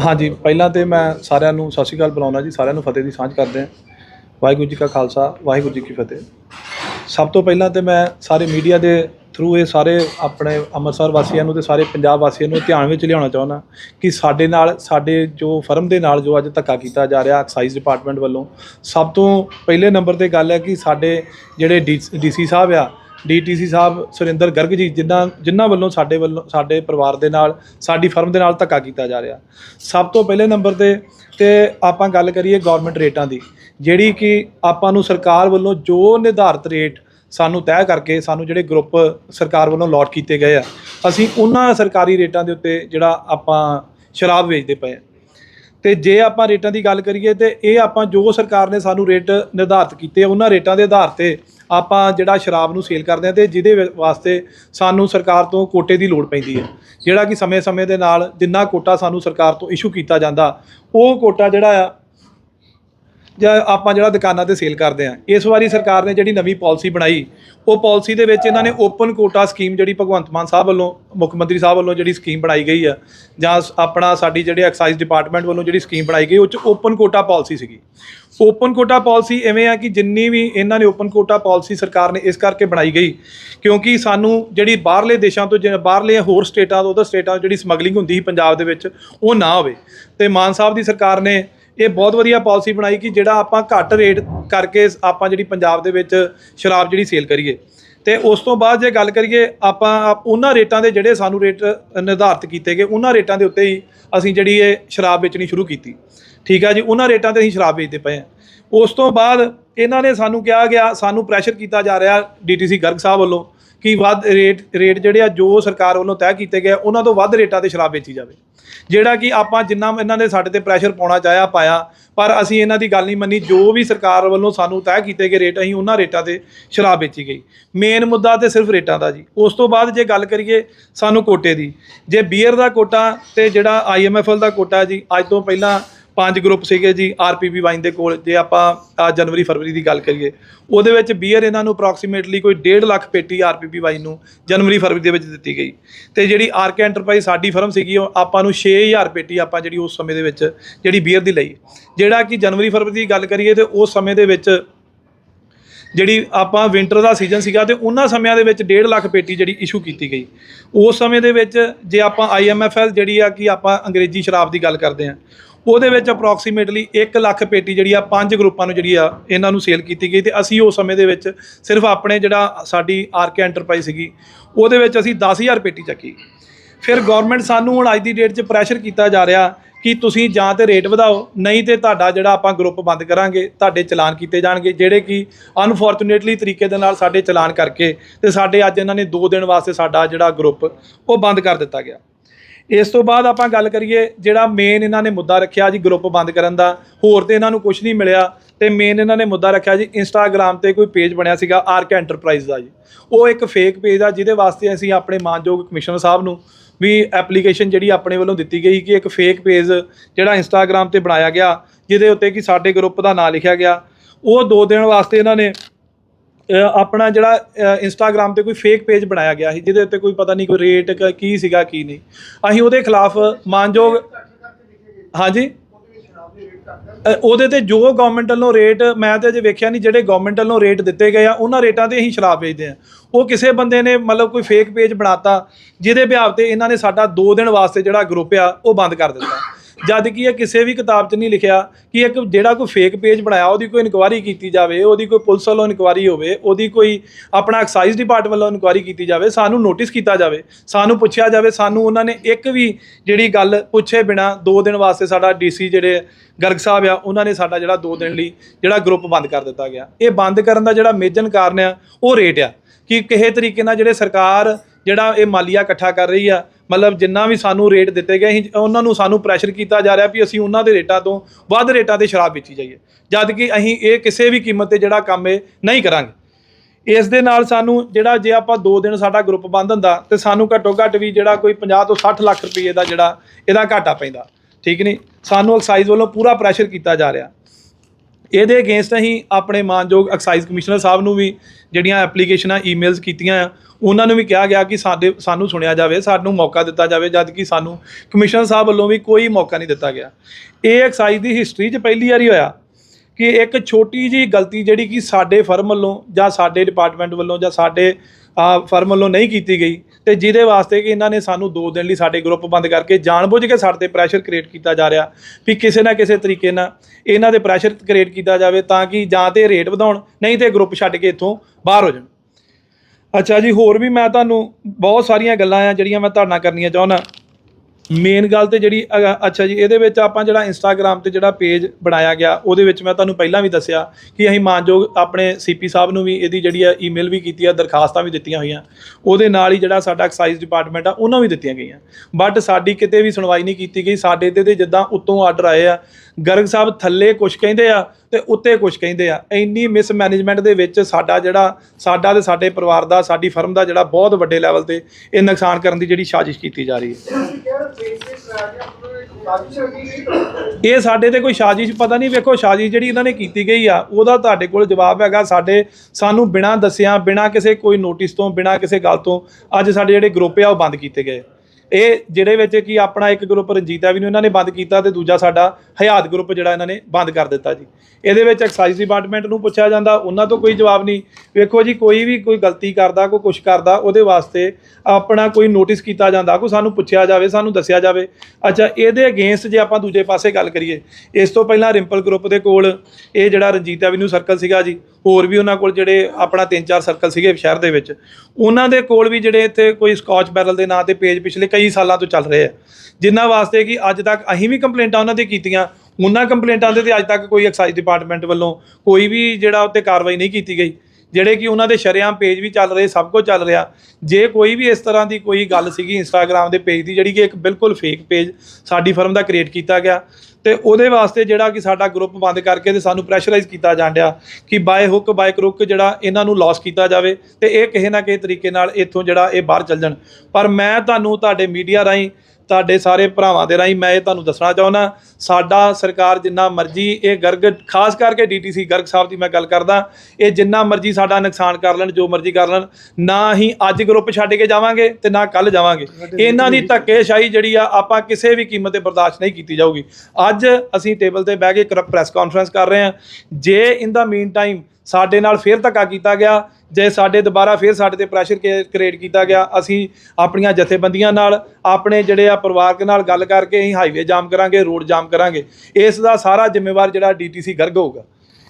ਹਾਂਜੀ, ਪਹਿਲਾਂ ਤੇ ਮੈਂ ਸਾਰਿਆਂ ਨੂੰ ਸਤਿ ਸ਼੍ਰੀ ਅਕਾਲ ਬੁਲਾਉਣਾ ਜੀ, ਸਾਰਿਆਂ ਨੂੰ ਫਤਿਹ ਦੀ ਸਾਂਝ ਕਰਦੇ ਹਾਂ। ਵਾਹਿਗੁਰੂ ਜੀ ਕਾ ਖਾਲਸਾ, ਵਾਹਿਗੁਰੂ ਜੀ ਕੀ ਫਤਿਹ। ਸਭ ਤੋਂ ਪਹਿਲਾਂ ਤੇ ਮੈਂ ਸਾਰੇ ਮੀਡੀਆ ਦੇ ਥਰੂ ਇਹ ਸਾਰੇ ਆਪਣੇ ਅੰਮ੍ਰਿਤਸਰ ਵਾਸੀਆਂ ਨੂੰ ਤੇ ਸਾਰੇ ਪੰਜਾਬ ਵਾਸੀਆਂ ਨੂੰ ਧਿਆਨ ਵਿੱਚ ਲਿਆਉਣਾ ਚਾਹੁੰਦਾ ਕਿ ਸਾਡੇ ਨਾਲ, ਸਾਡੇ ਜੋ ਫਰਮ ਦੇ ਨਾਲ ਜੋ ਅੱਜ ਧੱਕਾ ਕੀਤਾ ਜਾ ਰਿਹਾ ਐਕਸਾਈਜ਼ ਡਿਪਾਰਟਮੈਂਟ ਵੱਲੋਂ, ਸਭ ਤੋਂ ਪਹਿਲੇ ਨੰਬਰ ਤੇ ਗੱਲ ਹੈ ਕਿ ਸਾਡੇ ਜਿਹੜੇ ਡੀਸੀ ਸਾਹਿਬ ਆ ਡੀਟੀਸੀ ਸਾਹਿਬ ਸੁਰਿੰਦਰ ਗਰਗ ਜੀ ਜਿਨ੍ਹਾਂ ਜਿਨ੍ਹਾਂ ਵੱਲੋਂ ਸਾਡੇ ਵੱਲੋਂ ਸਾਡੇ ਪਰਿਵਾਰ ਦੇ ਨਾਲ, ਸਾਡੀ ਫਰਮ ਦੇ ਨਾਲ ਧੱਕਾ ਕੀਤਾ ਜਾ ਰਿਹਾ। ਸਭ ਤੋਂ ਪਹਿਲੇ ਨੰਬਰ ਤੇ ਤੇ ਆਪਾਂ ਗੱਲ ਕਰੀਏ ਗਵਰਨਮੈਂਟ ਰੇਟਾਂ ਦੀ, ਜਿਹੜੀ ਕਿ ਆਪਾਂ ਨੂੰ ਸਰਕਾਰ ਵੱਲੋਂ ਜੋ ਨਿਰਧਾਰਤ ਰੇਟ ਸਾਨੂੰ ਤੈਅ ਕਰਕੇ ਸਾਨੂੰ ਜਿਹੜੇ ਗਰੁੱਪ ਸਰਕਾਰ ਵੱਲੋਂ ਲੋਟ ਕੀਤੇ ਗਏ ਆ, ਅਸੀਂ ਉਹਨਾਂ ਸਰਕਾਰੀ ਰੇਟਾਂ ਦੇ ਉੱਤੇ ਜਿਹੜਾ ਆਪਾਂ ਸ਼ਰਾਬ ਵੇਚਦੇ ਪਏ ਆ। ਤੇ ਜੇ ਆਪਾਂ ਰੇਟਾਂ ਦੀ ਗੱਲ ਕਰੀਏ ਤੇ ਇਹ ਆਪਾਂ ਜੋ ਸਰਕਾਰ ਨੇ ਸਾਨੂੰ ਰੇਟ ਨਿਰਧਾਰਤ ਕੀਤੇ, ਉਹਨਾਂ ਰੇਟਾਂ ਦੇ ਆਧਾਰ ਤੇ ਆਪਾਂ ਜਿਹੜਾ ਸ਼ਰਾਬ ਨੂੰ ਸੇਲ ਕਰਦੇ ਆ ਤੇ ਜਿਹਦੇ ਵਿ- ਵਾਸਤੇ ਸਾਨੂੰ ਸਰਕਾਰ ਤੋਂ ਕੋਟੇ ਦੀ ਲੋੜ ਪੈਂਦੀ ਹੈ। ਜਿਹੜਾ ਕਿ ਸਮੇਂ-ਸਮੇਂ ਦੇ ਨਾਲ ਜਿੰਨਾ ਕੋਟਾ ਸਾਨੂੰ ਸਰਕਾਰ ਤੋਂ ਇਸ਼ੂ ਕੀਤਾ ਜਾਂਦਾ, ਉਹ ਕੋਟਾ ਜਿਹੜਾ ਆ ਜਾਂ ਆਪਾਂ ਜਿਹੜਾ ਦੁਕਾਨਾਂ ਤੇ ਸੇਲ ਕਰਦੇ ਆ ਇਸ ਵਾਰੀ ਸਰਕਾਰ ਨੇ ਜਿਹੜੀ ਨਵੀਂ ਪਾਲਿਸੀ ਬਣਾਈ, ਉਹ ਪਾਲਿਸੀ ਦੇ ਵਿੱਚ ਇਹਨਾਂ ਨੇ ਓਪਨ ਕੋਟਾ ਸਕੀਮ ਜਿਹੜੀ ਭਗਵੰਤ ਮਾਨ ਸਾਹਿਬ ਵੱਲੋਂ, ਮੁੱਖ ਮੰਤਰੀ ਸਾਹਿਬ ਵੱਲੋਂ ਜਿਹੜੀ ਸਕੀਮ ਬਣਾਈ ਗਈ ਆ, ਜਾਂ ਆਪਣਾ ਸਾਡੀ ਜਿਹੜੇ ਐਕਸਾਈਜ਼ ਡਿਪਾਰਟਮੈਂਟ ਵੱਲੋਂ ਜਿਹੜੀ ਸਕੀਮ ਬਣਾਈ ਗਈ, ਉਹ ਚ ਓਪਨ ਕੋਟਾ ਪਾਲਿਸੀ ਸੀਗੀ। ਓਪਨ ਕੋਟਾ ਪਾਲਿਸੀ ਐਵੇਂ ਆ ਕਿ ਜਿੰਨੀ ਵੀ ਇਹਨਾਂ ਨੇ ਓਪਨ ਕੋਟਾ ਪਾਲਿਸੀ ਸਰਕਾਰ ਨੇ ਇਸ ਕਰਕੇ ਬਣਾਈ ਗਈ, ਕਿਉਂਕਿ ਸਾਨੂੰ ਜਿਹੜੀ ਬਾਹਰਲੇ ਦੇਸ਼ਾਂ ਤੋਂ ਜਿਵੇਂ ਬਾਹਰਲੇ ਹੋਰ ਸਟੇਟਾਂ ਤੋਂ ਉਧਰ ਸਟੇਟਾਂ ਤੋਂ ਜਿਹੜੀ ਸਮਗਲਿੰਗ ਹੁੰਦੀ ਸੀ ਪੰਜਾਬ ਦੇ ਵਿੱਚ, ਉਹ ਨਾ ਹੋਵੇ। ਤੇ ਮਾਨ ਸਾਹਿਬ ਦੀ ਸਰਕਾਰ ਨੇ ਇਹ ਬਹੁਤ ਵਧੀਆ ਪਾਲਿਸੀ ਬਣਾਈ ਕਿ ਜਿਹੜਾ ਆਪਾਂ ਘੱਟ ਰੇਟ ਕਰਕੇ ਆਪਾਂ ਜਿਹੜੀ ਪੰਜਾਬ ਦੇ ਵਿੱਚ ਸ਼ਰਾਬ ਜਿਹੜੀ ਸੇਲ ਕਰੀਏ। ਤੇ ਉਸ ਤੋਂ ਬਾਅਦ ਜੇ ਗੱਲ ਕਰੀਏ, ਆਪਾਂ ਉਹਨਾਂ ਰੇਟਾਂ ਦੇ ਜਿਹੜੇ ਸਾਨੂੰ ਰੇਟ ਨਿਰਧਾਰਿਤ ਕੀਤੇ ਗਏ, ਉਹਨਾਂ ਰੇਟਾਂ ਦੇ ਉੱਤੇ ਹੀ ਅਸੀਂ ਜਿਹੜੀ ਇਹ ਸ਼ਰਾਬ ਵੇਚਣੀ ਸ਼ੁਰੂ ਕੀਤੀ। ਠੀਕ ਆ ਜੀ, ਉਹਨਾਂ ਰੇਟਾਂ ਤੇ ਅਸੀਂ ਸ਼ਰਾਬ ਵੇਚਦੇ ਪਏ ਹਾਂ ਉਸ ਤੋਂ ਬਾਅਦ ਇਹਨਾਂ ਨੇ ਸਾਨੂੰ ਕਿਹਾ ਗਿਆ, ਸਾਨੂੰ ਪ੍ਰੈਸ਼ਰ ਕੀਤਾ ਜਾ ਰਿਹਾ ਡੀਟੀਸੀ ਗਰਗ ਸਾਹਿਬ ਵੱਲੋਂ ਕਿ ਵੱਧ ਰੇਟ ਰੇਟ ਜਿਹੜੇ ਆ ਜੋ ਸਰਕਾਰ ਵੱਲੋਂ ਤੈਅ ਕੀਤੇ ਗਏ ਉਹਨਾਂ ਤੋਂ ਵੱਧ ਰੇਟਾਂ ਤੇ ਸ਼ਰਾਬ ਵੇਚੀ ਜਾਵੇ। ਜਿਹੜਾ ਕਿ ਆਪਾਂ ਜਿੰਨਾ ਇਹਨਾਂ ਨੇ ਸਾਡੇ ਤੇ ਪ੍ਰੈਸ਼ਰ ਪਾਉਣਾ ਚਾਹਿਆ ਪਾਇਆ, ਪਰ ਅਸੀਂ ਇਹਨਾਂ ਦੀ ਗੱਲ ਨਹੀਂ ਮੰਨੀ, ਜੋ ਵੀ ਸਰਕਾਰ ਵੱਲੋਂ ਸਾਨੂੰ ਤੈਅ ਕੀਤੇ ਗਏ ਰੇਟ, ਅਸੀਂ ਉਹਨਾਂ ਰੇਟਾਂ ਤੇ ਸ਼ਰਾਬ ਵੇਚੀ ਗਈ। ਮੇਨ ਮੁੱਦਾ ਤੇ ਸਿਰਫ ਰੇਟਾਂ ਦਾ ਜੀ। ਉਸ ਤੋਂ ਬਾਅਦ ਜੇ ਗੱਲ ਕਰੀਏ ਸਾਨੂੰ ਕੋਟੇ ਦੀ, ਜੇ ਬੀਅਰ ਦਾ ਕੋਟਾ ਤੇ ਜਿਹੜਾ ਆਈਐਮਐਫਐਲ ਦਾ ਕੋਟਾ ਜੀ, ਅੱਜ ਤੋਂ ਪਹਿਲਾਂ ਪੰਜ ਗਰੁੱਪ ਸੀਗੇ ਜੀ ਆਰਪੀਬੀ ਵਾਈਨ ਦੇ ਕੋਲ, ਜੇ ਆਪਾਂ ਆਹ ਜਨਵਰੀ, ਫਰਵਰੀ ਦੀ ਗੱਲ ਕਰੀਏ, ਉਹਦੇ ਵਿੱਚ ਬੀਅਰ ਇਹਨਾਂ ਨੂੰ ਅਪਰੋਕਸੀਮੇਟਲੀ ਕੋਈ 1.5 ਲੱਖ ਪੇਟੀ ਆਰਪੀਬੀ ਵਾਈਨ ਨੂੰ ਜਨਵਰੀ, ਫਰਵਰੀ ਦੇ ਵਿੱਚ ਦਿੱਤੀ ਗਈ। ਤੇ ਜਿਹੜੀ ਆਰਕ ਐਂਟਰਪ੍ਰਾਈਜ਼ ਸਾਡੀ ਫਰਮ ਸੀਗੀ, ਉਹ ਆਪਾਂ ਨੂੰ 6000 ਪੇਟੀ ਆਪਾਂ ਜਿਹੜੀ ਉਸ ਸਮੇਂ ਦੇ ਵਿੱਚ, ਜਿਹੜੀ ਬੀਅਰ ਦੀ ਲਈ। ਜਿਹੜਾ ਕਿ ਜਨਵਰੀ, ਫਰਵਰੀ ਦੀ ਗੱਲ ਕਰੀਏ ਤੇ ਉਸ ਸਮੇਂ ਦੇ ਵਿੱਚ ਜਿਹੜੀ ਆਪਾਂ ਵਿੰਟਰ ਦਾ ਸੀਜ਼ਨ ਸੀਗਾ ਤੇ ਉਹਨਾਂ ਸਮਿਆਂ ਦੇ ਵਿੱਚ 1.5 ਲੱਖ ਪੇਟੀ ਜਿਹੜੀ ਇਸ਼ੂ ਕੀਤੀ ਗਈ। ਉਸ ਸਮੇਂ ਦੇ ਵਿੱਚ ਜੇ ਆਪਾਂ ਆਈਐਮਐਫਐਲ ਜਿਹੜੀ ਆ ਕਿ ਆਪਾਂ ਅੰਗਰੇਜ਼ੀ ਸ਼ਰਾਬ ਦੀ ਗੱਲ ਕਰਦੇ ਆ ਉਹਦੇ ਵਿੱਚ ਅਪਰੋਕਸੀਮੇਟਲੀ 1 ਲੱਖ ਪੇਟੀ ਜਿਹੜੀ ਆ, ਪੰਜ ਗਰੁੱਪਾਂ ਨੂੰ ਜਿਹੜੀ ਆ, ਇਹਨਾਂ ਨੂੰ ਸੇਲ ਕੀਤੀ ਗਈ ਤੇ ਅਸੀਂ ਉਸ ਸਮੇਂ ਦੇ ਵਿੱਚ ਸਿਰਫ ਆਪਣੇ ਜਿਹੜਾ ਸਾਡੀ ਆਰਕੇ ਐਂਟਰਪ੍ਰਾਈਜ਼ ਸੀਗੀ, ਉਹਦੇ ਵਿੱਚ ਅਸੀਂ 10000 ਪੇਟੀ ਚੱਕੀ। ਫਿਰ ਗਵਰਨਮੈਂਟ ਸਾਨੂੰ ਹੁਣ ਅੱਜ ਦੀ ਡੇਟ 'ਚ ਪ੍ਰੈਸ਼ਰ ਕੀਤਾ ਜਾ ਰਿਹਾ ਕਿ ਤੁਸੀਂ ਜਾਂ ਤੇ ਰੇਟ ਵਧਾਓ, ਨਹੀਂ ਤੇ ਤੁਹਾਡਾ ਜਿਹੜਾ ਆਪਾਂ ਗਰੁੱਪ ਬੰਦ ਕਰਾਂਗੇ, ਤੁਹਾਡੇ ਚਲਾਨ ਕੀਤੇ ਜਾਣਗੇ, ਜਿਹੜੇ ਕਿ ਅਨਫੋਰਚੂਨੇਟਲੀ ਤਰੀਕੇ ਦੇ ਨਾਲ ਸਾਡੇ ਚਲਾਨ ਕਰਕੇ ਤੇ ਸਾਡੇ ਅੱਜ ਇਹਨਾਂ ਨੇ 2 ਦਿਨ ਵਾਸਤੇ ਸਾਡਾ ਜਿਹੜਾ ਗਰੁੱਪ ਉਹ ਬੰਦ ਕਰ ਦਿੱਤਾ ਗਿਆ। ਇਸ ਤੋਂ ਬਾਅਦ ਆਪਾਂ ਗੱਲ ਕਰੀਏ ਜਿਹੜਾ ਮੇਨ ਇਹਨਾਂ ਨੇ ਮੁੱਦਾ ਰੱਖਿਆ ਜੀ ਗਰੁੱਪ ਬੰਦ ਕਰਨ ਦਾ, ਹੋਰ ਤੇ ਇਹਨਾਂ ਨੂੰ ਕੁਝ ਨਹੀਂ ਮਿਲਿਆ ਤੇ ਮੇਨ ਇਹਨਾਂ ਨੇ ਮੁੱਦਾ ਰੱਖਿਆ ਜੀ ਇੰਸਟਾਗ੍ਰam ਤੇ ਕੋਈ ਪੇਜ ਬਣਿਆ ਸੀਗਾ ਆਰਕ ਐਂਟਰਪ੍ਰਾਈਜ਼ ਦਾ ਜੀ। ਉਹ ਇੱਕ ਫੇਕ ਪੇਜ ਆ ਜਿਹਦੇ ਵਾਸਤੇ ਅਸੀਂ ਆਪਣੇ ਮਾਨਯੋਗ ਕਮਿਸ਼ਨਰ ਸਾਹਿਬ ਨੂੰ ਵੀ ਐਪਲੀਕੇਸ਼ਨ ਜਿਹੜੀ ਆਪਣੇ ਵੱਲੋਂ ਦਿੱਤੀ ਗਈ ਕਿ ਇੱਕ ਫੇਕ ਪੇਜ ਜਿਹੜਾ ਇੰਸਟਾਗ੍ਰam ਤੇ ਬਣਾਇਆ ਗਿਆ, ਜਿਹਦੇ ਉੱਤੇ ਕਿ ਸਾਡੇ ਗਰੁੱਪ ਦਾ ਨਾਮ ਲਿਖਿਆ ਗਿਆ। ਉਹ ਦੋ ਦਿਨ ਵਾਸਤੇ ਇਹਨਾਂ ਨੇ ਆਪਣਾ ਜਿਹੜਾ ਇੰਸਟਾਗ੍ਰam ਤੇ ਕੋਈ ਫੇਕ ਪੇਜ ਬਣਾਇਆ ਗਿਆ ਸੀ, ਜਿਹਦੇ ਉੱਤੇ ਕੋਈ ਪਤਾ ਨਹੀਂ ਕੋਈ ਰੇਟ ਕੀ ਸੀਗਾ, ਕੀ ਨਹੀਂ। ਅਸੀਂ ਉਹਦੇ ਖਿਲਾਫ ਮਾਨਯੋਗ ਹਾਂਜੀ? ਉਹਦੇ ਤੇ ਜੋ ਗਵਰਨਮੈਂਟ ਵੱਲੋਂ ਰੇਟ ਮੈਂ ਤੇ ਅਜੇ ਵੇਖਿਆ ਨਹੀਂ ਜਿਹੜੇ ਗਵਰਨਮੈਂਟ ਵੱਲੋਂ ਰੇਟ ਦਿੱਤੇ ਗਏ ਆ, ਉਹਨਾਂ ਰੇਟਾਂ ਤੇ ਅਸੀਂ ਸ਼ਰਾਬ ਵੇਚਦੇ ਆ। ਉਹ ਕਿਸੇ ਬੰਦੇ ਨੇ ਮਤਲਬ ਕੋਈ ਫੇਕ ਪੇਜ ਬਣਾਤਾ, ਜਿਹਦੇ ਬਿਹਾਵ ਤੇ ਇਹਨਾਂ ਨੇ ਸਾਡਾ 2 ਦਿਨ ਵਾਸਤੇ ਜਿਹੜਾ ਗਰੁੱਪ ਆ, ਉਹ ਬੰਦ ਕਰ ਦਿੱਤਾ। ਜਦ ਕਿ ਇਹ ਕਿਸੇ ਵੀ ਕਿਤਾਬ 'ਚ ਨਹੀਂ ਲਿਖਿਆ ਕਿ ਇੱਕ ਜਿਹੜਾ ਕੋਈ ਫੇਕ ਪੇਜ ਬਣਾਇਆ, ਉਹਦੀ ਕੋਈ ਇਨਕੁਆਇਰੀ ਕੀਤੀ ਜਾਵੇ, ਉਹਦੀ ਕੋਈ ਪੁਲਿਸ ਵੱਲੋਂ ਇਨਕੁਆਇਰੀ ਹੋਵੇ, ਉਹਦੀ ਕੋਈ ਆਪਣਾ ਐਕਸਾਈਜ਼ ਡਿਪਾਰਟਮੈਂਟ ਵੱਲੋਂ ਇਨਕੁਆਇਰੀ ਕੀਤੀ ਜਾਵੇ, ਸਾਨੂੰ ਨੋਟਿਸ ਕੀਤਾ ਜਾਵੇ, ਸਾਨੂੰ ਪੁੱਛਿਆ ਜਾਵੇ, ਸਾਨੂੰ ਉਹਨਾਂ ਨੇ ਇੱਕ ਵੀ ਜਿਹੜੀ ਗੱਲ ਪੁੱਛੇ ਬਿਨਾ 2 ਦਿਨ ਵਾਸਤੇ ਸਾਡਾ ਡੀਸੀ ਜਿਹੜੇ ਗਰਗ ਸਾਹਿਬ ਆ, ਉਹਨਾਂ ਨੇ ਸਾਡਾ ਜਿਹੜਾ 2 ਦਿਨ ਲਈ ਜਿਹੜਾ ਗਰੁੱਪ ਬੰਦ ਕਰ ਦਿੱਤਾ ਗਿਆ। ਇਹ ਬੰਦ ਕਰਨ ਦਾ ਜਿਹੜਾ ਮੇਜਨ ਕਾਰਨ ਆ, ਉਹ ਰੇਟ ਆ ਕਿ ਕਿਸੇ ਤਰੀਕੇ ਨਾਲ ਜਿਹੜੇ ਸਰਕਾਰ ਜਿਹੜਾ ਇਹ ਮਾਲੀਆ ਇਕੱਠਾ ਕਰ ਰਹੀ ਆ ਮਤਲਬ ਜਿੰਨਾ ਵੀ ਸਾਨੂੰ ਰੇਟ ਦਿੱਤੇ ਗਏ ਅਸੀਂ ਉਹਨਾਂ ਨੂੰ ਸਾਨੂੰ ਪ੍ਰੈਸ਼ਰ ਕੀਤਾ ਜਾ ਰਿਹਾ ਵੀ ਅਸੀਂ ਉਹਨਾਂ ਦੇ ਰੇਟਾਂ ਤੋਂ ਵੱਧ ਰੇਟਾਂ ਤੇ ਸ਼ਰਾਬ ਵੇਚੀ ਜਾਈਏ। ਜਦ ਕਿ ਅਸੀਂ ਇਹ ਕਿਸੇ ਵੀ ਕੀਮਤ ਤੇ ਜਿਹੜਾ ਕੰਮ ਇਹ ਨਹੀਂ ਕਰਾਂਗੇ। ਇਸ ਦੇ ਨਾਲ ਸਾਨੂੰ ਜਿਹੜਾ ਜੇ ਆਪਾਂ 2 ਦਿਨ ਸਾਡਾ ਗਰੁੱਪ ਬੰਦ ਹੁੰਦਾ, ਤੇ ਸਾਨੂੰ ਘੱਟੋ ਘੱਟ ਵੀ ਜਿਹੜਾ ਕੋਈ 50 ਤੋਂ 60 ਲੱਖ ਰੁਪਏ ਦਾ ਜਿਹੜਾ ਇਹਦਾ ਘਾਟਾ ਪੈਂਦਾ। ਠੀਕ ਨਹੀਂ ਸਾਨੂੰ ਐਕਸਾਈਜ਼ ਵੱਲੋਂ ਪੂਰਾ ਪ੍ਰੈਸ਼ਰ ਕੀਤਾ ਜਾ ਰਿਹਾ। ਇਹਦੇ ਅਗੇਂਸਟ ਅਸੀਂ ਆਪਣੇ ਮਾਨਯੋਗ ਐਕਸਾਈਜ਼ ਕਮਿਸ਼ਨਰ ਸਾਹਿਬ ਨੂੰ ਵੀ ਜਿਹੜੀਆਂ ਐਪਲੀਕੇਸ਼ਨਾਂ ਈਮੇਲਸ ਕੀਤੀਆਂ ਆ, ਉਹਨਾਂ ਨੂੰ ਵੀ ਕਿਹਾ ਗਿਆ ਕਿ ਸਾਡੇ, ਸਾਨੂੰ ਸੁਣਿਆ ਜਾਵੇ, ਸਾਨੂੰ ਮੌਕਾ ਦਿੱਤਾ ਜਾਵੇ ਜਦ ਕਿ ਸਾਨੂੰ ਕਮਿਸ਼ਨਰ ਸਾਹਿਬ ਵੱਲੋਂ ਵੀ ਕੋਈ ਮੌਕਾ ਨਹੀਂ ਦਿੱਤਾ ਗਿਆ। ਇਹ ਐਕਸਾਈਜ਼ ਦੀ ਹਿਸਟਰੀ 'ਚ ਪਹਿਲੀ ਵਾਰੀ ਹੋਇਆ ਕਿ ਇੱਕ ਛੋਟੀ ਜੀ ਗਲਤੀ ਜਿਹੜੀ ਕਿ ਸਾਡੇ ਫਰਮ ਵੱਲੋਂ ਜਾਂ ਸਾਡੇ ਡਿਪਾਰਟਮੈਂਟ ਵੱਲੋਂ ਜਾਂ ਸਾਡੇ ਫਰਮ ਵੱਲੋਂ ਨਹੀਂ ਕੀਤੀ ਗਈ ਤੇ ਜਿਹਦੇ ਵਾਸਤੇ ਕਿ ਇਹਨਾਂ ਨੇ ਸਾਨੂੰ 2 ਦਿਨ ਲਈ ਸਾਡੇ ਗਰੁੱਪ ਬੰਦ ਕਰਕੇ ਜਾਣਬੁੱਝ ਕੇ ਸਾਡੇ ਤੇ ਪ੍ਰੈਸ਼ਰ ਕ੍ਰੀਏਟ ਕੀਤਾ ਜਾ ਰਿਹਾ ਵੀ ਕਿਸੇ ਨਾ ਕਿਸੇ ਤਰੀਕੇ ਨਾਲ ਇਹਨਾਂ ਦੇ ਪ੍ਰੈਸ਼ਰ ਕ੍ਰੀਏਟ ਕੀਤਾ ਜਾਵੇ ਤਾਂ ਕਿ ਜਾਂ ਤੇ ਰੇਟ ਵਧਾਉਣ, ਨਹੀਂ ਤੇ ਗਰੁੱਪ ਛੱਡ ਕੇ ਇੱਥੋਂ ਬਾਹਰ ਹੋ ਜਾਣ। ਅੱਛਾ ਜੀ, ਹੋਰ ਵੀ ਮੈਂ ਤੁਹਾਨੂੰ ਬਹੁਤ ਸਾਰੀਆਂ ਗੱਲਾਂ ਆ ਜਿਹੜੀਆਂ ਮੈਂ ਤੁਹਾਡੇ ਨਾਲ ਕਰਨੀਆਂ ਚਾਹੁੰਦਾ। ਮੇਨ ਗੱਲ ਤੇ ਜਿਹੜੀ ਅ- ਅੱਛਾ ਜੀ, ਇਹਦੇ ਵਿੱਚ ਆਪਾਂ ਜਿਹੜਾ ਇੰਸਟਾਗ੍ਰam ਤੇ ਜਿਹੜਾ ਪੇਜ ਬਣਾਇਆ ਗਿਆ, ਉਹਦੇ ਵਿੱਚ ਮੈਂ ਤੁਹਾਨੂੰ ਪਹਿਲਾਂ ਵੀ ਦੱਸਿਆ ਕਿ ਅਸੀਂ ਮਾਨਯੋਗ ਆਪਣੇ ਸੀਪੀ ਸਾਹਿਬ ਨੂੰ ਵੀ ਇਹਦੀ ਜਿਹੜੀ ਆ ਈਮੇਲ ਵੀ ਕੀਤੀ ਆ, ਦਰਖਾਸਤਾਂ ਵੀ ਦਿੱਤੀਆਂ ਹੋਈਆਂ। ਉਹਦੇ ਨਾਲ ਹੀ ਜਿਹੜਾ ਸਾਡਾ ਐਕਸਾਈਜ਼ ਡਿਪਾਰਟਮੈਂਟ ਆ, ਉਹਨਾਂ ਵੀ ਦਿੱਤੀਆਂ ਗਈਆਂ। ਬਟ ਸਾਡੀ ਕਿਤੇ ਵੀ ਸੁਣਵਾਈ ਨਹੀਂ ਕੀਤੀ ਗਈ। ਸਾਡੇ ਤੇ ਤੇ ਜਿੱਦਾਂ ਉੱਤੋਂ ਆਰਡਰ ਆਏ ਆ, ਗਰਗ ਸਾਹਿਬ ਥੱਲੇ ਕੁਝ ਕਹਿੰਦੇ ਆ ਤੇ ਉੱਤੇ ਕੁਝ ਕਹਿੰਦੇ ਆ। ਇੰਨੀ ਮਿਸਮੈਨੇਜਮੈਂਟ ਦੇ ਵਿੱਚ ਸਾਡਾ ਜਿਹੜਾ, ਸਾਡਾ ਤੇ ਸਾਡੇ ਪਰਿਵਾਰ ਦਾ, ਸਾਡੀ ਫਰਮ ਦਾ ਜਿਹੜਾ ਬਹੁਤ ਵੱਡੇ ਲੈਵਲ ਤੇ ਇਹ ਨੁਕਸਾਨ ਕਰਨ ਦੀ ਜਿਹੜੀ ਸਾਜ਼ਿਸ਼ ਕੀਤੀ ਜਾ ਰਹੀ ਹੈ। ਇਹ ਸਾਡੇ ਤੇ ਕੋਈ ਸਾਜ਼ਿਸ਼, ਪਤਾ ਨਹੀਂ ਵੇਖੋ, ਸਾਜ਼ਿਸ਼ ਜਿਹੜੀ ਇਹਨਾਂ ਨੇ ਕੀਤੀ ਗਈ ਆ, ਉਹਦਾ ਤੁਹਾਡੇ ਕੋਲ ਜਵਾਬ ਹੈਗਾ। ਸਾਡੇ, ਸਾਨੂੰ ਬਿਨਾਂ ਦੱਸਿਆ, ਬਿਨਾਂ ਕਿਸੇ ਕੋਈ ਨੋਟਿਸ ਤੋਂ, ਬਿਨਾਂ ਕਿਸੇ ਗੱਲ ਤੋਂ ਅੱਜ ਸਾਡੇ ਜਿਹੜੇ ਗਰੁੱਪ ਆ, ਉਹ ਬੰਦ ਕੀਤੇ ਗਏ। ਇਹ ਜਿਹੜੇ ਵਿੱਚ ਕੀ ਆਪਣਾ ਇੱਕ ਗਰੁੱਪ ਰਣਜੀਤ ਐਵਨਿਊ ਇਹਨਾਂ ਨੇ ਬੰਦ ਕੀਤਾ ਤੇ ਦੂਜਾ ਸਾਡਾ ਹਯਾਤ ਗਰੁੱਪ ਜਿਹੜਾ ਇਹਨਾਂ ਨੇ ਬੰਦ ਕਰ ਦਿੱਤਾ ਜੀ। ਇਹਦੇ ਵਿੱਚ ਐਕਸਾਈਜ਼ ਡਿਪਾਰਟਮੈਂਟ ਨੂੰ ਪੁੱਛਿਆ ਜਾਂਦਾ, ਉਹਨਾਂ ਤੋਂ ਕੋਈ ਜਵਾਬ ਨਹੀਂ। ਵੇਖੋ ਜੀ, ਕੋਈ ਵੀ ਕੋਈ ਗਲਤੀ ਕਰਦਾ, ਕੋਈ ਕੁਛ ਕਰਦਾ, ਉਹਦੇ ਵਾਸਤੇ ਆਪਣਾ ਕੋਈ ਨੋਟਿਸ ਕੀਤਾ ਜਾਂਦਾ, ਕੋਈ ਸਾਨੂੰ ਪੁੱਛਿਆ ਜਾਵੇ, ਸਾਨੂੰ ਦੱਸਿਆ ਜਾਵੇ। ਅੱਛਾ, ਇਹਦੇ ਅਗੇਂਸਟ ਜੇ ਆਪਾਂ ਦੂਜੇ ਪਾਸੇ ਗੱਲ ਕਰੀਏ, ਇਸ ਤੋਂ ਪਹਿਲਾਂ ਰਿੰਪਲ ਗਰੁੱਪ ਦੇ ਕੋਲ ਇਹ ਜਿਹੜਾ ਰਣਜੀਤ ਐਵਨਿਊ ਸਰਕਲ ਸੀਗਾ ਜੀ ਹੋਰ ਵੀ ਉਹਨਾਂ ਕੋਲ ਜਿਹੜੇ ਆਪਣਾ ਤਿੰਨ ਚਾਰ ਸਰਕਲ ਸੀਗੇ ਸ਼ਹਿਰ ਦੇ ਵਿੱਚ, ਉਹਨਾਂ ਦੇ ਕੋਲ ਵੀ ਜਿਹੜੇ ਇੱਥੇ ਕੋਈ ਸਕਾਚ ਬੈਰਲ ਦੇ ਨਾਂ ਤੇ ਪੇਜ ਪਿਛਲੇ ਕਈ ਸਾਲਾਂ ਤੋਂ ਚੱਲ ਰਹੇ ਆ। ਜਿਨ੍ਹਾਂ ਵਾਸਤੇ ਕਿ ਅੱਜ ਤੱਕ ਅਸੀਂ ਵੀ ਕੰਪਲੇਂਟਾਂ ਉਹਨਾਂ ਤੇ ਕੀਤੀਆਂ, ਉਹਨਾਂ ਕੰਪਲੇਂਟਾਂ ਦੇ ਤੇ ਅੱਜ ਤੱਕ ਕੋਈ ਐਕਸਾਈਜ਼ ਡਿਪਾਰਟਮੈਂਟ ਵੱਲੋਂ ਕੋਈ ਵੀ ਜਿਹੜਾ ਉੱਤੇ ਕਾਰਵਾਈ ਨਹੀਂ ਕੀਤੀ ਗਈ। ਜਿਹੜੇ ਕਿ ਉਹਨਾਂ ਦੇ ਸ਼ਰਿਆਂ ਪੇਜ ਵੀ ਚੱਲ ਰਹੇ, ਸਭ ਕੁਝ ਚੱਲ ਰਿਹਾ। ਜੇ ਕੋਈ ਵੀ ਇਸ ਤਰ੍ਹਾਂ ਦੀ ਕੋਈ ਗੱਲ ਸੀਗੀ ਇੰਸਟਾਗ੍ਰam ਦੇ ਪੇਜ ਦੀ, ਜਿਹੜੀ ਕਿ ਇੱਕ ਬਿਲਕੁਲ ਫੇਕ ਪੇਜ ਸਾਡੀ ਫਰਮ ਦਾ ਕ੍ਰੀਏਟ ਕੀਤਾ ਗਿਆ, ਤੇ ਉਹਦੇ ਵਾਸਤੇ ਜਿਹੜਾ ਕਿ ਸਾਡਾ ਗਰੁੱਪ ਬੰਦ ਕਰਕੇ ਤੇ ਸਾਨੂੰ ਪ੍ਰੈਸ਼ਰਾਈਜ਼ ਕੀਤਾ ਜਾਣ ਡਿਆ ਕਿ ਬਾਏ ਹੁੱਕ ਬਾਏ ਕਰੁੱਕ ਜਿਹੜਾ ਇਹਨਾਂ ਨੂੰ ਲਾਸ ਕੀਤਾ ਜਾਵੇ ਤੇ ਇਹ ਕਿਸੇ ਨਾ ਕਿਸੇ ਤਰੀਕੇ ਨਾਲ ਇੱਥੋਂ ਜਿਹੜਾ ਇਹ ਬਾਹਰ ਚੱਲ ਜਾਣ। ਪਰ ਮੈਂ ਤੁਹਾਨੂੰ ਤੁਹਾਡੇ ਮੀਡੀਆ ਰਾਹੀਂ ਤੁਹਾਡੇ ਸਾਰੇ ਭਰਾਵਾਂ ਦੇ ਰਾਹੀਂ ਮੈਂ ਇਹ ਤੁਹਾਨੂੰ ਦੱਸਣਾ ਚਾਹੁੰਦਾ, ਸਾਡਾ ਸਰਕਾਰ ਜਿੰਨਾ ਮਰਜ਼ੀ, ਇਹ ਗਰਗ, ਖਾਸ ਕਰਕੇ ਡੀਟੀਸੀ ਗਰਗ ਸਾਹਿਬ ਦੀ ਮੈਂ ਗੱਲ ਕਰਦਾ, ਇਹ ਜਿੰਨਾ ਮਰਜ਼ੀ ਸਾਡਾ ਨੁਕਸਾਨ ਕਰ ਲੈਣ, ਜੋ ਮਰਜ਼ੀ ਕਰ ਲੈਣ, ਨਾ ਹੀ ਅੱਜ ਗਰੁੱਪ ਛੱਡ ਕੇ ਜਾਵਾਂਗੇ ਤੇ ਨਾ ਕੱਲ ਜਾਵਾਂਗੇ। ਇਹਨਾਂ ਦੀ ਧੱਕੇਸ਼ਾਹੀ ਜਿਹੜੀ ਆ, ਆਪਾਂ ਕਿਸੇ ਵੀ ਕੀਮਤ ਤੇ ਬਰਦਾਸ਼ਤ ਨਹੀਂ ਕੀਤੀ ਜਾਊਗੀ। ਅੱਜ ਅਸੀਂ ਟੇਬਲ ਤੇ ਬਹਿ ਕੇ ਇੱਕ ਪ੍ਰੈਸ ਕਾਨਫਰੰਸ ਕਰ ਰਹੇ ਹਾਂ। ਜੇ ਇਨ ਦਾ ਮੀਨ ਟਾਈਮ ਸਾਡੇ ਨਾਲ ਫੇਰ ਧੱਕਾ ਕੀਤਾ ਗਿਆ ਜੇ ਸਾਡੇ ਦੁਬਾਰਾ ਫੇਰ ਸਾਡੇ ਤੇ ਪ੍ਰੈਸ਼ਰ ਕ੍ਰੀਏਟ ਕੀਤਾ ਗਿਆ, ਅਸੀਂ ਆਪਣੀਆਂ ਜਥੇਬੰਦੀਆਂ ਨਾਲ, ਆਪਣੇ ਜਿਹੜੇ ਆ ਪਰਿਵਾਰਕ ਨਾਲ ਗੱਲ ਕਰਕੇ ਅਸੀਂ ਹਾਈਵੇ ਜਾਮ ਕਰਾਂਗੇ ਰੋਡ ਜਾਮ ਕਰਾਂਗੇ। ਇਸ ਦਾ ਸਾਰਾ ਜ਼ਿੰਮੇਵਾਰ ਜਿਹੜਾ ਡੀਟੀਸੀ ਗਰਗ ਹੋਊਗਾ।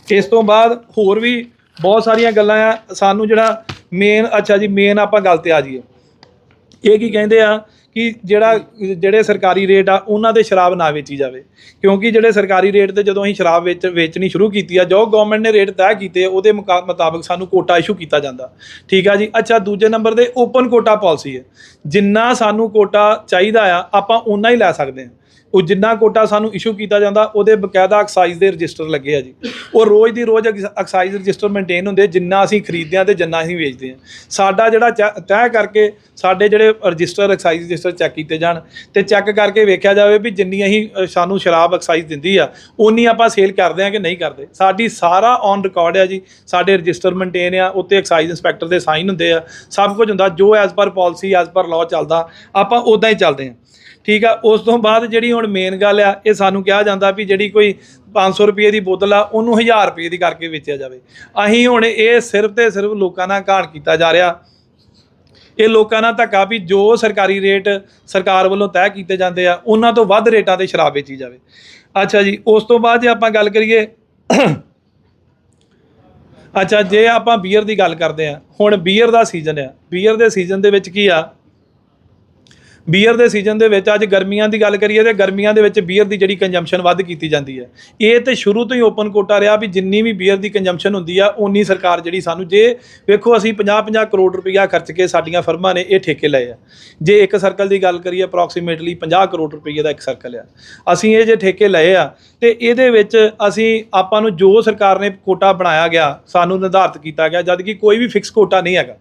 ਇਸ ਤੋਂ ਬਾਅਦ ਹੋਰ ਵੀ ਬਹੁਤ ਸਾਰੀਆਂ ਗੱਲਾਂ ਆ। ਸਾਨੂੰ ਜਿਹੜਾ ਮੇਨ ਅੱਛਾ ਜੀ ਮੇਨ ਆਪਾਂ ਗੱਲ ਤੇ ਆ ਜਾਈਏ। ਇਹ ਕੀ ਕਹਿੰਦੇ ਆ? ਕਿ ਜਿਹੜਾ, ਜਿਹੜੇ ਸਰਕਾਰੀ ਰੇਟ ਆ, ਉਹਨਾਂ ਦੇ ਸ਼ਰਾਬ ਨਾ ਵੇਚੀ ਜਾਵੇ। ਕਿਉਂਕਿ ਜਿਹੜੇ ਸਰਕਾਰੀ ਰੇਟ ਤੇ ਜਦੋਂ ਅਸੀਂ ਸ਼ਰਾਬ ਵੇਚ, ਵੇਚਣੀ ਸ਼ੁਰੂ ਕੀਤੀ ਆ, ਜੋ ਗਵਰਨਮੈਂਟ ਨੇ ਰੇਟ ਤੈਅ ਕੀਤੇ, ਉਹਦੇ ਮੁਕਾ- ਮੁਤਾਬਕ ਸਾਨੂੰ ਕੋਟਾ ਇਸ਼ੂ ਕੀਤਾ ਜਾਂਦਾ। ਠੀਕ ਆ ਜੀ? ਅੱਛਾ, ਦੂਜੇ ਨੰਬਰ ਤੇ ਓਪਨ ਕੋਟਾ ਪਾਲਿਸੀ ਹੈ। ਜਿੰਨਾ ਸਾਨੂੰ ਕੋਟਾ ਚਾਹੀਦਾ ਆ, ਆਪਾਂ ਉਨਾ ਹੀ ਲੈ ਸਕਦੇ ਹਾਂ। ਉਹ ਜਿੰਨਾ ਕੋਟਾ ਸਾਨੂੰ ਇਸ਼ੂ ਕੀਤਾ ਜਾਂਦਾ, ਉਹਦੇ ਬਕਾਇਦਾ ਐਕਸਾਈਜ਼ ਦੇ ਰਜਿਸਟਰ ਲੱਗੇ ਆ ਜੀ। ਉਹ ਰੋਜ਼ ਦੀ ਰੋਜ਼ ਐਕਸਾਈਜ਼ ਰਜਿਸਟਰ ਮੇਨਟੇਨ ਹੁੰਦੇ, ਜਿੰਨਾ ਅਸੀਂ ਖਰੀਦਦੇ ਆ ਤੇ ਜਿੰਨਾ ਅਸੀਂ ਵੇਚਦੇ ਆ। ਸਾਡਾ ਜਿਹੜਾ ਚੈ- ਤੈਅ ਕਰਕੇ ਸਾਡੇ ਜਿਹੜੇ ਰਜਿਸਟਰ ਐਕਸਾਈਜ਼ ਰਜਿਸਟਰ ਚੈੱਕ ਕੀਤੇ ਜਾਣ ਤੇ ਚੈੱਕ ਕਰਕੇ ਵੇਖਿਆ ਜਾਵੇ ਵੀ ਜਿੰਨੀ ਅਸੀਂ ਸਾਨੂੰ ਸ਼ਰਾਬ ਐਕਸਾਈਜ਼ ਦਿੰਦੀ ਆ ਉਨੀ ਆਪਾਂ ਸੇਲ ਕਰਦੇ ਆ ਕਿ ਨਹੀਂ ਕਰਦੇ। ਸਾਡੀ ਸਾਰਾ ਔਨ ਰਿਕਾਰਡ ਆ ਜੀ। ਸਾਡੇ ਰਜਿਸਟਰ ਮੇਨਟੇਨ ਆ, ਉੱਤੇ ਐਕਸਾਈਜ਼ ਇੰਸਪੈਕਟਰ ਦੇ ਸਾਈਨ ਹੁੰਦੇ ਆ। ਸਭ ਕੁਝ ਹੁੰਦਾ, ਜੋ as per policy as per law ਚੱਲਦਾ, ਆਪਾਂ ਉਦਾਂ ਹੀ ਚੱਲਦੇ ਆ। ਠੀਕ ਆ, ਉਸ ਤੋਂ ਬਾਅਦ ਜਿਹੜੀ ਹੁਣ ਮੇਨ ਗੱਲ ਆ, ਇਹ ਸਾਨੂੰ ਕਿਹਾ ਜਾਂਦਾ ਵੀ ਜਿਹੜੀ ਕੋਈ 500 ਰੁਪਏ ਦੀ ਬੋਤਲ ਆ, ਉਹਨੂੰ 1000 ਰੁਪਏ ਦੀ ਕਰਕੇ ਵੇਚਿਆ ਜਾਵੇ। ਅਸੀਂ ਹੁਣ ਇਹ ਸਿਰਫ ਤੇ ਸਿਰਫ ਲੋਕਾਂ ਨਾਲ ਘਾਣ ਕੀਤਾ ਜਾ ਰਿਹਾ। ਇਹ ਲੋਕਾਂ ਨਾਲ ਧੱਕਾ ਵੀ ਜੋ ਸਰਕਾਰੀ ਰੇਟ ਸਰਕਾਰ ਵੱਲੋਂ ਤੈਅ ਕੀਤੇ ਜਾਂਦੇ ਆ, ਉਹਨਾਂ ਤੋਂ ਵੱਧ ਰੇਟਾਂ ਤੇ ਸ਼ਰਾਬ ਵੇਚੀ ਜਾਵੇ। ਅੱਛਾ ਜੀ, ਉਸ ਤੋਂ ਬਾਅਦ ਜੇ ਆਪਾਂ ਗੱਲ ਕਰੀਏ, ਅੱਛਾ, ਜੇ ਆਪਾਂ ਬੀਅਰ ਦੀ ਗੱਲ ਕਰਦੇ ਆ, ਹੁਣ ਬੀਅਰ ਦਾ ਸੀਜ਼ਨ ਆ। ਬੀਅਰ ਦੇ ਸੀਜ਼ਨ ਦੇ ਵਿੱਚ ਕੀ ਆ ਬੀਅਰ ਦੇ ਸੀਜ਼ਨ ਦੇ ਵਿੱਚ ਅੱਜ ਗਰਮੀਆਂ ਦੀ ਗੱਲ ਕਰੀਏ ਤੇ ਗਰਮੀਆਂ ਦੇ ਵਿੱਚ ਬੀਅਰ ਦੀ ਜਿਹੜੀ ਕੰਜੰਪਸ਼ਨ ਵੱਧ ਕੀਤੀ ਜਾਂਦੀ ਹੈ। ਇਹ ਤੇ ਸ਼ੁਰੂ ਤੋਂ ਹੀ ਓਪਨ ਕੋਟਾ ਰਿਹਾ ਵੀ ਜਿੰਨੀ ਵੀ ਬੀਅਰ ਦੀ ਕੰਜੰਪਸ਼ਨ ਹੁੰਦੀ ਆ ਉਨੀ ਸਰਕਾਰ ਜਿਹੜੀ ਸਾਨੂੰ ਜੇ ਵੇਖੋ ਅਸੀਂ 50-50 ਕਰੋੜ ਰੁਪਈਆ ਖਰਚ ਕੇ ਸਾਡੀਆਂ ਫਰਮਾਂ ਨੇ ਇਹ ਠੇਕੇ ਲਏ ਆ। ਜੇ ਇੱਕ ਸਰਕਲ ਦੀ ਗੱਲ ਕਰੀਏ ਅਪਰੋਕਸੀਮੇਟਲੀ 50 ਕਰੋੜ ਰੁਪਈਏ ਦਾ ਇੱਕ ਸਰਕਲ ਆ। ਅਸੀਂ ਇਹ ਜੇ ਠੇਕੇ ਲਏ ਆ ਤੇ ਇਹਦੇ ਵਿੱਚ ਅਸੀਂ ਆਪਾਂ ਨੂੰ ਜੋ ਸਰਕਾਰ ਨੇ ਕੋਟਾ ਬਣਾਇਆ ਗਿਆ, ਸਾਨੂੰ ਨਿਰਧਾਰਤ ਕੀਤਾ ਗਿਆ ਜਦ ਕਿ ਕੋਈ ਵੀ ਫਿਕਸ ਕੋਟਾ ਨਹੀਂ ਹੈਗਾ।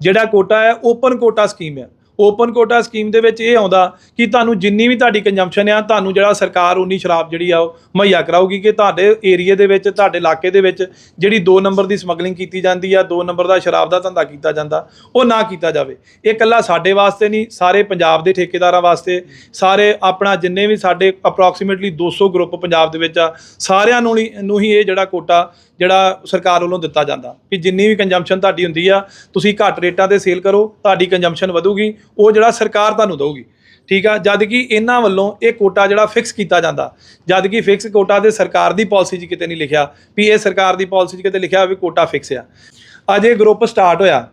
ਜਿਹੜਾ ਕੋਟਾ ਹੈ ਓਪਨ ਕੋਟਾ ਸਕੀਮ ਹੈ ਓਪਨ ਕੋਟਾ ਸਕੀਮ ਦੇ ਵਿੱਚ ਇਹ ਆਉਂਦਾ ਕਿ ਤੁਹਾਨੂੰ ਜਿੰਨੀ ਵੀ ਤੁਹਾਡੀ ਕੰਜੰਪਸ਼ਨ ਆ, ਤੁਹਾਨੂੰ ਜਿਹੜਾ ਸਰਕਾਰ ਉਨੀ ਸ਼ਰਾਬ ਜਿਹੜੀ ਆ ਉਹ ਮੁਹੱਈਆ ਕਰਾਊਗੀ ਕਿ ਤੁਹਾਡੇ ਏਰੀਆ ਦੇ ਵਿੱਚ, ਤੁਹਾਡੇ ਇਲਾਕੇ ਦੇ ਵਿੱਚ ਜਿਹੜੀ 2 ਨੰਬਰ ਦੀ ਸਮਗਲਿੰਗ ਕੀਤੀ ਜਾਂਦੀ ਆ 2 ਨੰਬਰ ਦਾ ਸ਼ਰਾਬ ਦਾ ਧੰਦਾ ਕੀਤਾ ਜਾਂਦਾ, ਉਹ ਨਾ ਕੀਤਾ ਜਾਵੇ। ਇਹ ਇਕੱਲਾ ਸਾਡੇ ਵਾਸਤੇ ਨਹੀਂ, ਸਾਰੇ ਪੰਜਾਬ ਦੇ ਠੇਕੇਦਾਰਾਂ ਵਾਸਤੇ, ਸਾਰੇ ਆਪਣਾ ਜਿੰਨੇ ਵੀ ਸਾਡੇ ਅਪਰੋਕਸੀਮੇਟਲੀ 200 ਗਰੁੱਪ ਪੰਜਾਬ ਦੇ ਵਿੱਚ ਆ, ਸਾਰਿਆਂ ਨੂੰ ਨੂੰ ਹੀ ਇਹ ਜਿਹੜਾ ਕੋਟਾ ਜਿਹੜਾ ਸਰਕਾਰ ਵੱਲੋਂ ਦਿੱਤਾ ਜਾਂਦਾ ਕਿ ਜਿੰਨੀ ਵੀ ਕੰਜੰਪਸ਼ਨ ਤੁਹਾਡੀ ਹੁੰਦੀ ਆ, ਤੁਸੀਂ ਘੱਟ ਰੇਟਾਂ ਤੇ ਸੇਲ ਕਰੋ, ਤੁਹਾਡੀ ਕੰਜੰਪਸ਼ਨ ਵਧੂਗੀ, ਉਹ ਜਿਹੜਾ ਸਰਕਾਰ ਤੁਹਾਨੂੰ ਦਊਗੀ। ਠੀਕ ਆ? ਜਦ ਕਿ ਇਹਨਾਂ ਵੱਲੋਂ ਇਹ ਕੋਟਾ ਜਿਹੜਾ ਫਿਕਸ ਕੀਤਾ ਜਾਂਦਾ, ਜਦ ਕਿ ਫਿਕਸ ਕੋਟਾ ਤੇ ਸਰਕਾਰ ਦੀ ਪਾਲਿਸੀ 'ਚ ਕਿਤੇ ਨਹੀਂ ਲਿਖਿਆ, ਵੀ ਇਹ ਸਰਕਾਰ ਦੀ ਪਾਲਿਸੀ 'ਚ ਕਿਤੇ ਲਿਖਿਆ ਵੀ ਕੋਟਾ ਫਿਕਸ ਆ। ਅੱਜ ਇਹ ਗਰੁੱਪ ਸਟਾਰਟ ਹੋਇਆ।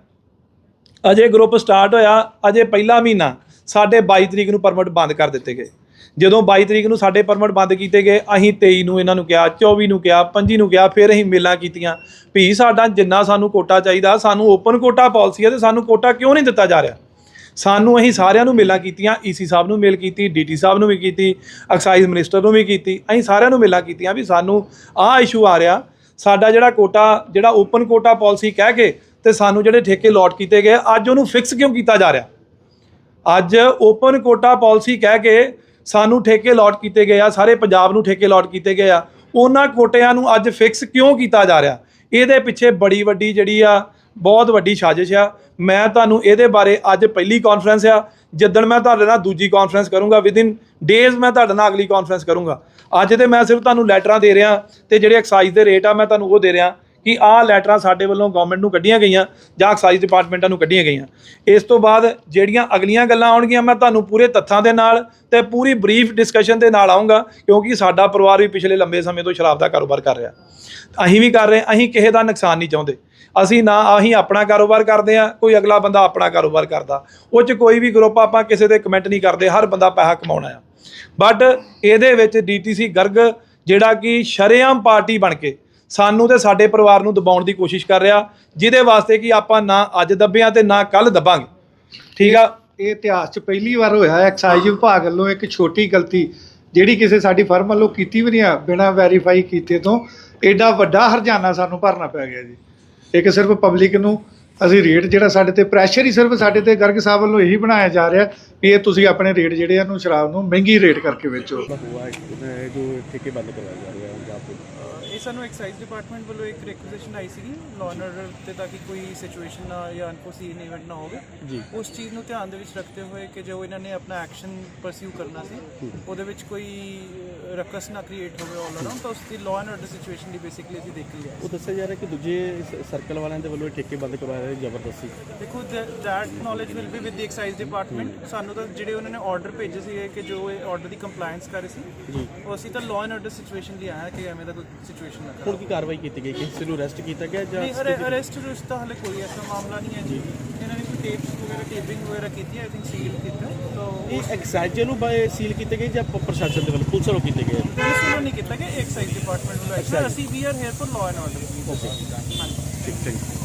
ਅਜੇ ਗਰੁੱਪ ਸਟਾਰਟ ਹੋਇਆ, ਅਜੇ ਪਹਿਲਾ ਮਹੀਨਾ ਸਾਡੇ 22 ਤਰੀਕ ਨੂੰ ਪਰਮਿਟ ਬੰਦ ਕਰ ਦਿੱਤੇ ਗਏ। ਜਦੋਂ 22 ਤਰੀਕ ਨੂੰ ਸਾਡੇ ਪਰਮਿਟ ਬੰਦ ਕੀਤੇ ਗਏ, ਅਸੀਂ 23 ਨੂੰ ਇਹਨਾਂ ਨੂੰ ਕਿਹਾ 24 ਨੂੰ ਕਿਹਾ 25 ਨੂੰ ਕਿਹਾ, ਫਿਰ ਅਸੀਂ ਮੇਲਾਂ ਕੀਤੀਆਂ। ਵੀ ਸਾਡਾ ਜਿੰਨਾ ਸਾਨੂੰ ਕੋਟਾ ਚਾਹੀਦਾ, ਸਾਨੂੰ ਓਪਨ ਕੋਟਾ ਪਾਲਿਸੀ ਹੈ ਤੇ ਸਾਨੂੰ ਕੋਟਾ ਕਿਉਂ ਨਹੀਂ ਦਿੱਤਾ ਜਾ ਰਿਹਾ? ਸਾਨੂੰ ਅਸੀਂ ਸਾਰਿਆਂ ਨੂੰ ਮੇਲਾਂ ਕੀਤੀਆਂ ਈਸੀ ਸਾਹਿਬ ਨੂੰ ਮੇਲ ਕੀਤੀ ਡੀਟੀ ਸਾਹਿਬ ਨੂੰ ਵੀ ਕੀਤੀ ਐਕਸਾਈਜ਼ ਮਿਨਿਸਟਰ ਨੂੰ ਵੀ ਕੀਤੀ, ਅਸੀਂ ਸਾਰਿਆਂ ਨੂੰ ਮੇਲਾਂ ਕੀਤੀਆਂ ਵੀ ਸਾਨੂੰ ਆਹ ਇਸ਼ੂ ਆ ਰਿਹਾ। ਸਾਡਾ ਜਿਹੜਾ ਕੋਟਾ, ਜਿਹੜਾ ਓਪਨ ਕੋਟਾ ਪਾਲਿਸੀ ਕਹਿ ਕੇ ਤੇ ਸਾਨੂੰ ਜਿਹੜੇ ਠੇਕੇ ਲੋਟ ਕੀਤੇ ਗਏ, ਅੱਜ ਉਹਨੂੰ ਫਿਕਸ ਕਿਉਂ ਕੀਤਾ ਜਾ ਰਿਹਾ? ਅੱਜ ਓਪਨ ਕੋਟਾ ਪਾਲਿਸੀ ਕਹਿ ਕੇ ਸਾਨੂੰ ਠੇਕੇ ਲੋਟ ਕੀਤੇ ਗਏ ਆ, ਸਾਰੇ ਪੰਜਾਬ ਨੂੰ ਠੇਕੇ ਲੋਟ ਕੀਤੇ ਗਏ ਆ। ਉਹਨਾਂ ਕੋਟਿਆਂ ਨੂੰ ਅੱਜ ਫਿਕਸ ਕਿਉਂ ਕੀਤਾ ਜਾ ਰਿਹਾ? ਇਹਦੇ ਪਿੱਛੇ ਬੜੀ ਵੱਡੀ ਜਿਹੜੀ ਆ, ਬਹੁਤ ਵੱਡੀ ਸਾਜ਼ਿਸ਼ ਆ। ਮੈਂ ਤੁਹਾਨੂੰ ਇਹਦੇ ਬਾਰੇ ਅੱਜ ਪਹਿਲੀ ਕਾਨਫਰੰਸ ਆ, ਜਿੱਦਣ ਮੈਂ ਤੁਹਾਡੇ ਨਾਲ ਦੂਜੀ ਕਾਨਫਰੰਸ ਕਰੂੰਗਾ ਵਿਦਿਨ ਡੇਜ਼ ਮੈਂ ਤੁਹਾਡੇ ਨਾਲ ਅਗਲੀ ਕਾਨਫਰੰਸ ਕਰੂੰਗਾ। ਅੱਜ ਤੇ ਮੈਂ ਸਿਰਫ ਤੁਹਾਨੂੰ ਲੈਟਰਾਂ ਦੇ ਰਿਹਾ ਤੇ ਜਿਹੜੇ ਐਕਸਾਈਜ਼ ਦੇ ਰੇਟ ਆ, ਮੈਂ ਤੁਹਾਨੂੰ ਉਹ ਦੇ ਰਿਹਾ। ਕਿ ਆਹ ਲੈਟਰਾਂ ਸਾਡੇ ਵੱਲੋਂ ਗਵਰਨਮੈਂਟ ਨੂੰ ਕੱਢੀਆਂ ਗਈਆਂ ਜਾਂ ਐਕਸਾਈਜ਼ ਡਿਪਾਰਟਮੈਂਟਾਂ ਨੂੰ ਕੱਢੀਆਂ ਗਈਆਂ। ਇਸ ਤੋਂ ਬਾਅਦ ਜਿਹੜੀਆਂ ਅਗਲੀਆਂ ਗੱਲਾਂ ਆਉਣਗੀਆਂ, ਮੈਂ ਤੁਹਾਨੂੰ ਪੂਰੇ ਤੱਥਾਂ ਦੇ ਨਾਲ ਤੇ ਪੂਰੀ ਬਰੀਫ ਡਿਸਕਸ਼ਨ ਦੇ ਨਾਲ ਆਉਂਗਾ ਕਿਉਂਕਿ ਸਾਡਾ ਪਰਿਵਾਰ ਵੀ ਪਿਛਲੇ ਲੰਬੇ ਸਮੇਂ ਤੋਂ ਸ਼ਰਾਬ ਦਾ ਕਾਰੋਬਾਰ ਕਰ ਰਿਹਾ। ਅਸੀਂ ਵੀ ਕਰ ਰਹੇ, ਅਸੀਂ ਕਿਸੇ ਦਾ ਨੁਕਸਾਨ ਨਹੀਂ ਚਾਹੁੰਦੇ। ਅਸੀਂ ਨਾ ਅਸੀਂ ਆਪਣਾ ਕਾਰੋਬਾਰ ਕਰਦੇ ਆ ਕੋਈ ਅਗਲਾ ਬੰਦਾ ਆਪਣਾ ਕਾਰੋਬਾਰ ਕਰਦਾ। ਉਹ ਚ ਕੋਈ ਵੀ ਗਰੁੱਪ ਆਪਾਂ ਕਿਸੇ ਦੇ ਕਮੈਂਟ ਨਹੀਂ ਕਰਦੇ, ਹਰ ਬੰਦਾ ਪੈਸਾ ਕਮਾਉਣਾ ਆ। ਬਟ ਇਹਦੇ ਵਿੱਚ ਡੀਟੀਸੀ ਗਰਗ ਜਿਹੜਾ ਕਿ ਸ਼ਰੇਆਮ ਪਾਰਟੀ ਬਣ ਕੇ ਸਾਨੂੰ ਤੇ ਸਾਡੇ ਪਰਿਵਾਰ ਨੂੰ ਦਬਾਉਣ ਦੀ ਕੋਸ਼ਿਸ਼ ਕਰ ਰਿਹਾ ਜਿਹਦੇ ਵਾਸਤੇ ਕਿ ਆਪਾਂ ਨਾ ਅੱਜ ਦੱਬਿਆਂ ਤੇ ਨਾ ਕੱਲ ਦੱਬਾਂਗੇ। ਠੀਕ ਆ? ਇਹ ਇਤਿਹਾਸ 'ਚ ਪਹਿਲੀ ਵਾਰ ਹੋਇਆ ਐਕਸਾਈਜ਼ ਵਿਭਾਗ ਵੱਲੋਂ ਇੱਕ ਛੋਟੀ ਗਲਤੀ ਜਿਹੜੀ ਕਿਸੇ ਸਾਡੀ ਫਰਮ ਵੱਲੋਂ ਕੀਤੀ ਵੀ ਨਹੀਂ ਆ ਬਿਨਾ ਵੈਰੀਫਾਈ ਕੀਤੇ ਤੋਂ ਐਡਾ ਵੱਡਾ ਹਰਜਾਨਾ ਸਾਨੂੰ ਭਰਨਾ ਪੈ ਗਿਆ ਜੀ। ਇੱਕ ਸਿਰਫ ਪਬਲਿਕ ਨੂੰ ਅਸੀਂ ਰੇਟ ਜਿਹੜਾ ਸਾਡੇ ਤੇ ਪ੍ਰੈਸ਼ਰ ਹੀ ਸਿਰਫ ਸਾਡੇ ਤੇ ਗਰਗ ਸਾਹਿਬ ਵੱਲੋਂ ਇਹੀ ਬਣਾਇਆ ਜਾ ਰਿਹਾ ਵੀ ਇਹ ਤੁਸੀਂ ਆਪਣੇ ਰੇਟ ਜਿਹੜੇ ਆ ਨੂੰ ਸ਼ਰਾਬ ਨੂੰ ਮਹਿੰਗੀ ਰੇਟ ਕਰਕੇ ਵੇਚੋ। ਜੋ ਠੇਕੇ ਬੰਦ ਕਰਵਾਇਆ ਜਾ ਰਿਹਾ ਪੰਜਾਬ ਦੇ ਇਹ ਸਾਨੂੰ ਐਕਸਾਈਜ਼ ਡਿਪਾਰਟਮੈਂਟ ਵੱਲੋਂ ਇੱਕ ਰਿਕੁਐਸਟ ਆਈ ਸੀਗੀ ਲਾਅ ਐਂਡ ਆਰਡਰ ਤੇ ਤਾਂ ਕਿ ਕੋਈ ਸਿਚੁਏਸ਼ਨ ਨਾ ਜਾਂ ਅਨਫੋਰਸੀਨ ਇਵੈਂਟ ਨਾ ਹੋਵੇ। ਜੀ। ਉਸ ਚੀਜ਼ ਨੂੰ ਧਿਆਨ ਦੇ ਵਿੱਚ ਰੱਖਦੇ ਹੋਏ ਕਿ ਜੋ ਇਹਨਾਂ ਨੇ ਆਪਣਾ ਐਕਸ਼ਨ ਪਰਸਿਊ ਕਰਨਾ ਸੀ ਉਹਦੇ ਵਿੱਚ ਕੋਈ ਰਕਸ ਨਾ ਕ੍ਰੀਏਟ ਹੋਵੇ ਆਲ ਅਰਾਊਂਡ ਤਾਂ ਉਸ ਦੀ ਲਾਅ ਐਂਡ ਆਰਡਰ ਸਿਚੁਏਸ਼ਨ ਦੀ ਬੇਸਿਕਲੀ ਅਸੀਂ ਦੇਖ ਲਈ ਹੈ। ਉਹ ਦੱਸਿਆ ਜਾ ਰਿਹਾ ਕਿ ਦੂਜੇ ਸਰਕਲ ਵਾਲਿਆਂ ਦੇ ਵੱਲੋਂ ਠੇਕੇ ਬੰਦ ਕਰਵਾਏ ਰਹੇ ਜ਼ਬਰਦਸਤੀ। ਦੇਖੋ that knowledge will be with the excise department ਸਾਨੂੰ ਤਾਂ ਜਿਹੜੇ ਉਹਨਾਂ ਨੇ ਆਰਡਰ ਭੇਜੇ ਸੀਗੇ ਕਿ ਜੋ ਇਹ ਆਰਡਰ ਦੀ ਕੰਪਲਾਈਂਸ ਕਰ ਸੀ ਜੀ। ਉਹ ਅਸੀਂ ਤਾਂ ਲਾਅ ਐਂਡ ਆਰਡਰ ਸਿਚੁਏਸ਼ਨ ਲਈ ਆਇਆ ਕਿ ਐਵੇਂ ਦਾ ਕੋਈ ਸਿਚੁਏਸ਼ਨ ਨਾ ਹੁਣ ਕੀ ਕਾਰਵਾਈ ਕੀਤੀ ਗਈ? ਕਿਸੇ ਨੂੰ ਅਰੈਸਟ ਕੀਤਾ ਗਿਆ ਜਾਂ ਨਹੀਂ ਅਰੈਸਟ ਰੁਸਟ ਤਾਂ ਹਲੇ ਕੋਈ ਐਸਾ ਮਾਮਲਾ ਨਹੀਂ ਹੈ ਜੀ। ਟੇਪਸ ਵਗੈਰਾ ਟੇਪਿੰਗ ਵਗੈਰਾ ਕੀਤੀ ਆਈ ਥਿੰਕ ਸੀਲ ਕੀਤਾ। ਤਾਂ ਇਹ ਐਕਸਾਈਜ਼ ਨੂੰ ਬਾਏ ਸੀਲ ਕੀਤੇ ਗਏ ਜਾਂ ਪ- ਪ੍ਰਸ਼ਾਸਨ ਦੇ ਵੱਲੋਂ? ਪੁਲਿਸ ਵੱਲੋਂ ਕੀਤੇ ਗਏ? ਪੁਲਿਸ ਵੱਲੋਂ ਨਹੀਂ ਕੀਤਾ ਕਿ ਐਕਸਾਈਜ਼ ਡਿਪਾਰਟਮੈਂਟ ਵੱਲੋਂ। ਅਸੀਂ we are here for law and order thank you